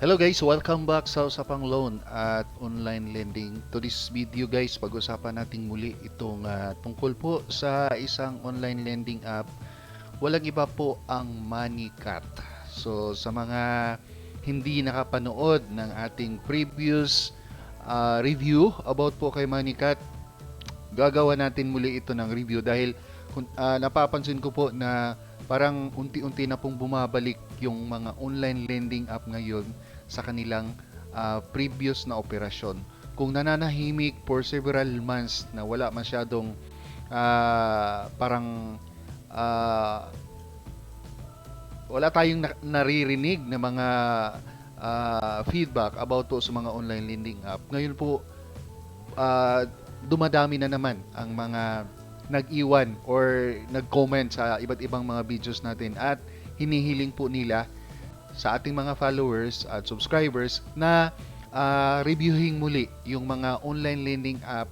Hello guys, welcome back sa Usapang Loan at Online Lending. To this video guys, pag-usapan natin muli itong ah, tungkol po sa isang online lending app. Walang iba po ang MoneyCat. So sa mga hindi nakapanood ng ating previous ah, review about po kay MoneyCat, gagawa natin muli ito ng review dahil ah, napapansin ko po na parang unti-unti na pong bumabalik yung mga online lending app ngayon sa kanilang ah, previous na operasyon. Kung nananahimik for several months na wala masyadong ah, parang ah, wala tayong na- naririnig na mga ah, feedback about po sa mga online lending app. Ngayon po ah, dumadami na naman ang mga nag-iwan or nag-comment sa iba't ibang mga videos natin at hinihiling po nila sa ating mga followers at subscribers na ah, reviewing muli yung mga online lending app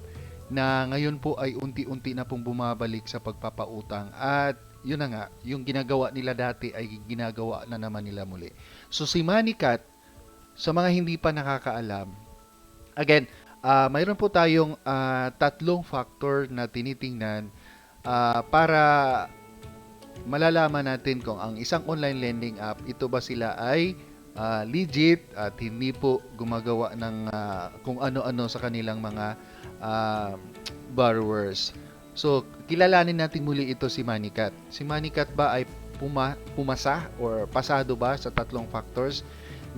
na ngayon po ay unti-unti na pong bumabalik sa pagpapautang at yun na nga, yung ginagawa nila dati ay ginagawa na naman nila muli. So si Manicat, sa mga hindi pa nakakaalam, again, ah mayroon po tayong ah, tatlong factor na tinitingnan ah, para malalaman natin kung ang isang online lending app, ito ba sila ay ah, legit at hindi po gumagawa ng ah, kung ano-ano sa kanilang mga ah, borrowers. So, kilalanin natin muli ito si Manicat. Si Manicat ba ay puma, pumasa or pasado ba sa tatlong factors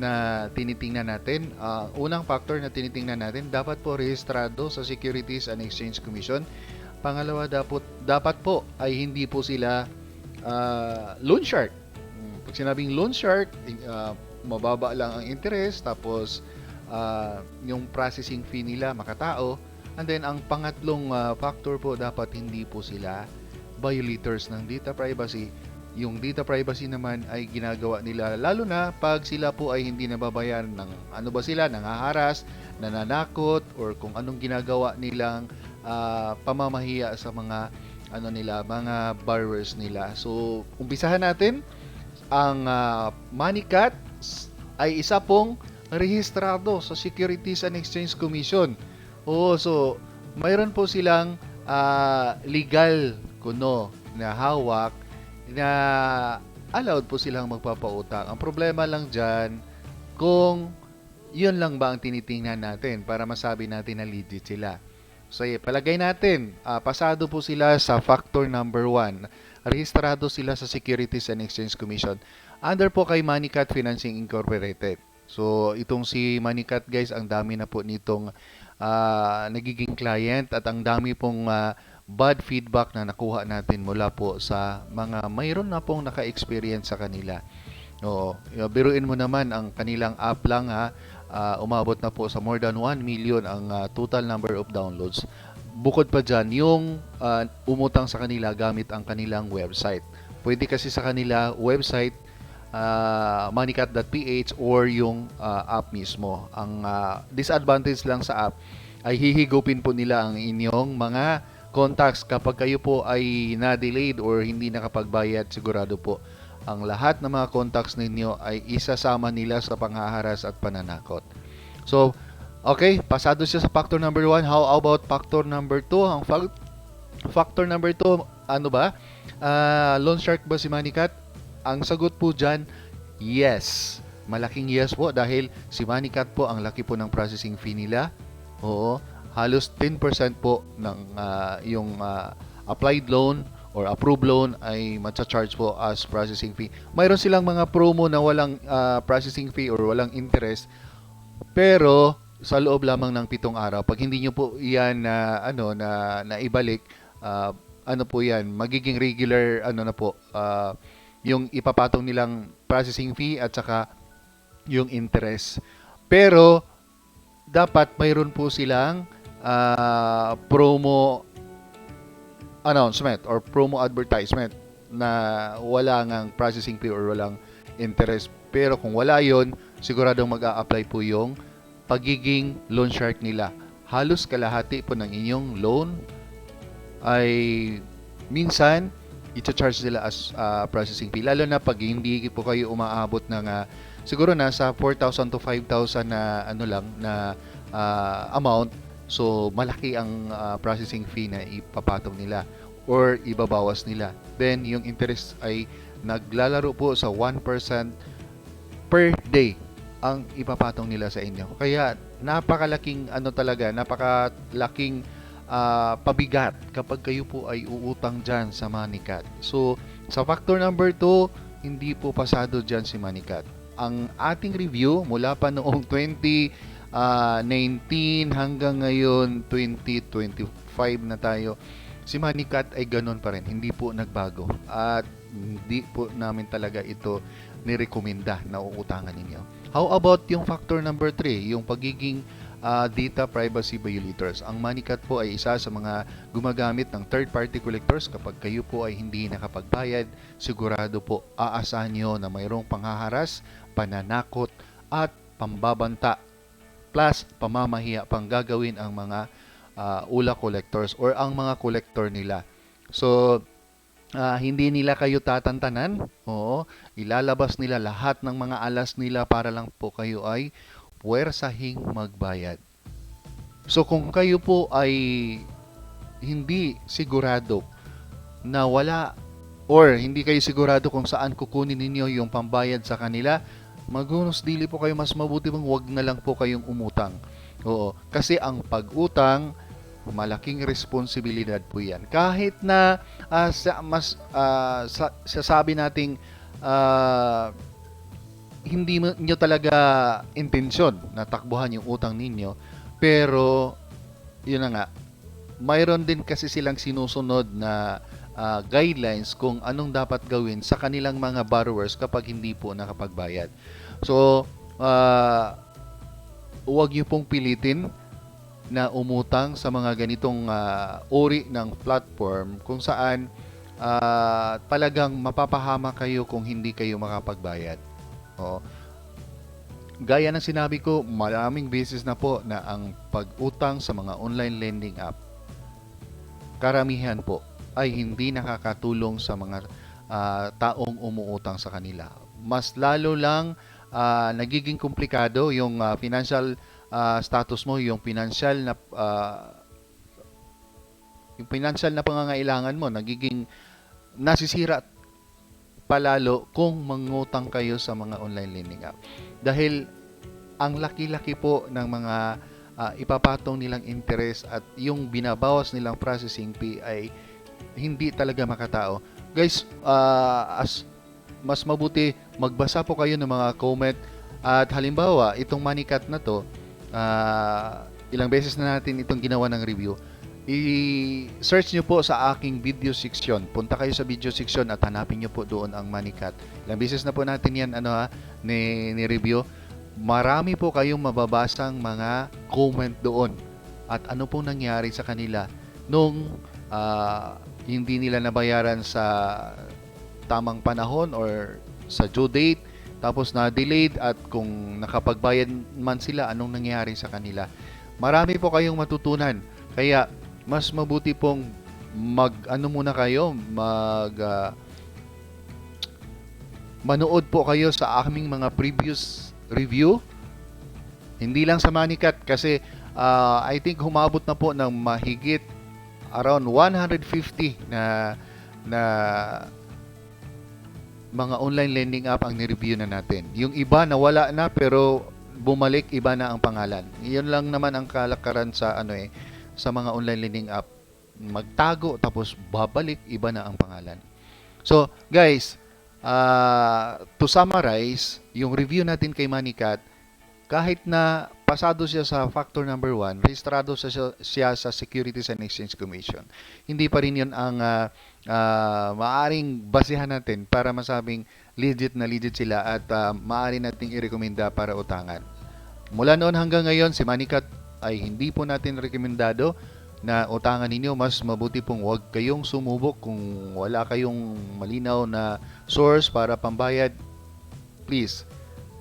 na tinitingnan natin? Ah, unang factor na tinitingnan natin, dapat po rehistrado sa Securities and Exchange Commission. Pangalawa, dapat, dapat po ay hindi po sila ah, loan shark. Mm, Pag sinabing loan shark, ah, mababa lang ang interest, tapos ah, yung processing fee nila makatao. And then, ang pangatlong ah, factor po, dapat hindi po sila violators ng data privacy. Yung data privacy naman ay ginagawa nila lalo na pag sila po ay hindi nababayaran ng ano ba sila, nangaharas, nananakot, or kung anong ginagawa nilang ah, pamamahiya sa mga ano nila, mga borrowers nila. So, umpisahan natin. Ang uh, MoneyCat ay isa pong rehistrado sa Securities and Exchange Commission. Oo, so mayroon po silang ah, legal kuno na hawak na allowed po silang magpapautang. Ang problema lang dyan, kung yun lang ba ang tinitingnan natin para masabi natin na legit sila. So, eh, palagay natin, ah, pasado po sila sa factor number one. Rehistrado sila sa Securities and Exchange Commission. Under po kay Manicat Financing Incorporated. So, itong si Manicat guys, ang dami na po nitong ah, nagiging client at ang dami pong ah, bad feedback na nakuha natin mula po sa mga mayroon na pong naka-experience sa kanila. Oo, biruin mo naman ang kanilang app lang ha, ah, umabot na po sa more than 1 million ang ah, total number of downloads. Bukod pa dyan, yung ah, umutang sa kanila gamit ang kanilang website. Pwede kasi sa kanila website uh, moneycat.ph or yung ah, app mismo. Ang ah, disadvantage lang sa app ay hihigupin po nila ang inyong mga contacts kapag kayo po ay na-delayed or hindi nakapagbayad sigurado po ang lahat ng mga contacts ninyo ay isasama nila sa panghaharas at pananakot. So, okay, pasado siya sa factor number 1. How about factor number 2? Ang fac- factor number 2, ano ba? Ah, loan shark ba si Manicat? Ang sagot po dyan, yes. Malaking yes po dahil si Manicat po ang laki po ng processing fee nila. Oo, halos 10% po ng ah, yung ah, applied loan or approved loan ay matcha-charge po as processing fee. Mayroon silang mga promo na walang ah, processing fee or walang interest pero sa loob lamang ng pitong araw. Pag hindi nyo po yan na ano na naibalik, ah, ano po yan, magiging regular ano na po ah, yung ipapatong nilang processing fee at saka yung interest. Pero dapat mayroon po silang ah, promo announcement or promo advertisement na wala ngang processing fee or walang interest. Pero kung wala yon, siguradong mag-a-apply po yung pagiging loan shark nila. Halos kalahati po ng inyong loan ay minsan i-charge sila as ah, processing fee. Lalo na pag hindi po kayo umaabot ng ah, siguro nasa 4,000 to 5,000 na ano lang na ah, amount. So malaki ang ah, processing fee na ipapatong nila or ibabawas nila. Then yung interest ay naglalaro po sa 1% per day ang ipapatong nila sa inyo. Kaya napakalaking ano talaga, napakalaking ah, pabigat kapag kayo po ay uutang dyan sa Manicat. So, sa factor number 2, hindi po pasado dyan si Manicat. Ang ating review mula pa noong 2019 hanggang ngayon 2025 na tayo, si Manicat ay ganun pa rin. Hindi po nagbago. At hindi po namin talaga ito nirekomenda na uutangan ninyo. How about yung factor number 3, yung pagiging ah, data privacy violators. Ang Manicat po ay isa sa mga gumagamit ng third-party collectors. Kapag kayo po ay hindi nakapagbayad, sigurado po aasahan nyo na mayroong panghaharas, pananakot, at pambabanta. Plus, pamamahiya pang gagawin ang mga ah, ula collectors or ang mga collector nila. So, ah, hindi nila kayo tatantanan. Oo, ilalabas nila lahat ng mga alas nila para lang po kayo ay puwersahing magbayad. So kung kayo po ay hindi sigurado na wala or hindi kayo sigurado kung saan kukunin ninyo yung pambayad sa kanila, magunos dili po kayo mas mabuti bang wag na lang po kayong umutang. Oo, kasi ang pag-utang malaking responsibilidad po 'yan. Kahit na ah, sa mas ah, sa, sasabi nating ah, hindi nyo talaga intensyon na takbuhan yung utang ninyo, pero yun na nga, mayroon din kasi silang sinusunod na ah, guidelines kung anong dapat gawin sa kanilang mga borrowers kapag hindi po nakapagbayad. So, ah, huwag niyo pong pilitin na umutang sa mga ganitong ah, uri ng platform kung saan ah, talagang mapapahama kayo kung hindi kayo makapagbayad. Oo. Gaya ng sinabi ko, maraming beses na po na ang pag-utang sa mga online lending app, karamihan po ay hindi nakakatulong sa mga ah, taong umuutang sa kanila. Mas lalo lang ah, nagiging komplikado yung ah, financial ah, status mo, yung financial na ah, yung financial na pangangailangan mo nagiging nasisira palalo kung mangutang kayo sa mga online lending app. Dahil ang laki-laki po ng mga ah, ipapatong nilang interest at yung binabawas nilang processing fee ay hindi talaga makatao. Guys, ah, as mas mabuti magbasa po kayo ng mga comment at halimbawa itong Manicat na to ah, ilang beses na natin itong ginawa ng review i-search nyo po sa aking video section. Punta kayo sa video section at hanapin nyo po doon ang Manicat. Ilang beses na po natin yan ano ha, ni, ni review. Marami po kayong mababasang mga comment doon. At ano po nangyari sa kanila nung ah, hindi nila nabayaran sa tamang panahon or sa due date tapos na delayed at kung nakapagbayad man sila anong nangyari sa kanila. Marami po kayong matutunan. Kaya mas mabuti pong mag ano muna kayo, mag ah, manood po kayo sa aming mga previous review. Hindi lang sa Manicat kasi ah, I think humabot na po ng mahigit around 150 na na mga online lending app ang ni-review na natin. Yung iba nawala na pero bumalik iba na ang pangalan. Iyon lang naman ang kalakaran sa ano eh sa mga online lending app. Magtago tapos babalik iba na ang pangalan. So, guys, ah, to summarize, yung review natin kay Manicat, kahit na pasado siya sa factor number 1, rehistrado siya, siya sa Securities and Exchange Commission. Hindi pa rin yun ang ah, ah, maaring basihan natin para masabing legit na legit sila at ah, maaari nating irekomenda para utangan. Mula noon hanggang ngayon, si Manicat ay hindi po natin rekomendado na utangan ninyo. Mas mabuti pong huwag kayong sumubok kung wala kayong malinaw na source para pambayad. Please,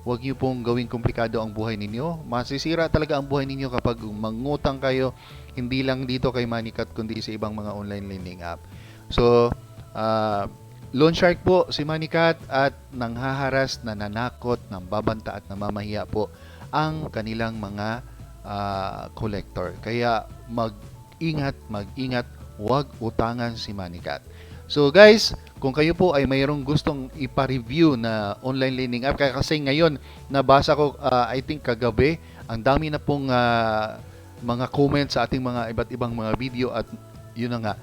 huwag niyo pong gawing komplikado ang buhay ninyo. Masisira talaga ang buhay ninyo kapag mangutang kayo hindi lang dito kay Manicat kundi sa ibang mga online lending app. So, Ah, loan shark po si Manikat at nanghaharas, nananakot, nambabanta at namamahiya po ang kanilang mga ah, collector. Kaya mag-ingat, mag-ingat, huwag utangan si Manikat. So guys, kung kayo po ay mayroong gustong ipa-review na online lending app, kasi ngayon nabasa ko ah, I think kagabi, ang dami na pong ah, mga comments sa ating mga iba't ibang mga video at yun na nga,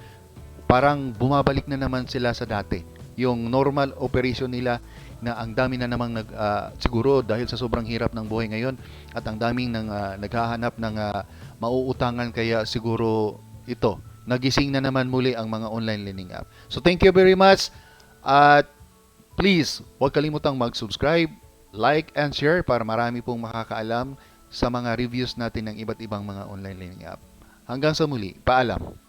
parang bumabalik na naman sila sa dati. Yung normal operation nila na ang dami na namang nag ah, siguro dahil sa sobrang hirap ng buhay ngayon at ang daming nang ah, naghahanap ng ah, mauutangan kaya siguro ito nagising na naman muli ang mga online lending app. So thank you very much at please huwag kalimutang mag-subscribe, like and share para marami pong makakaalam sa mga reviews natin ng iba't ibang mga online lending app. Hanggang sa muli, paalam.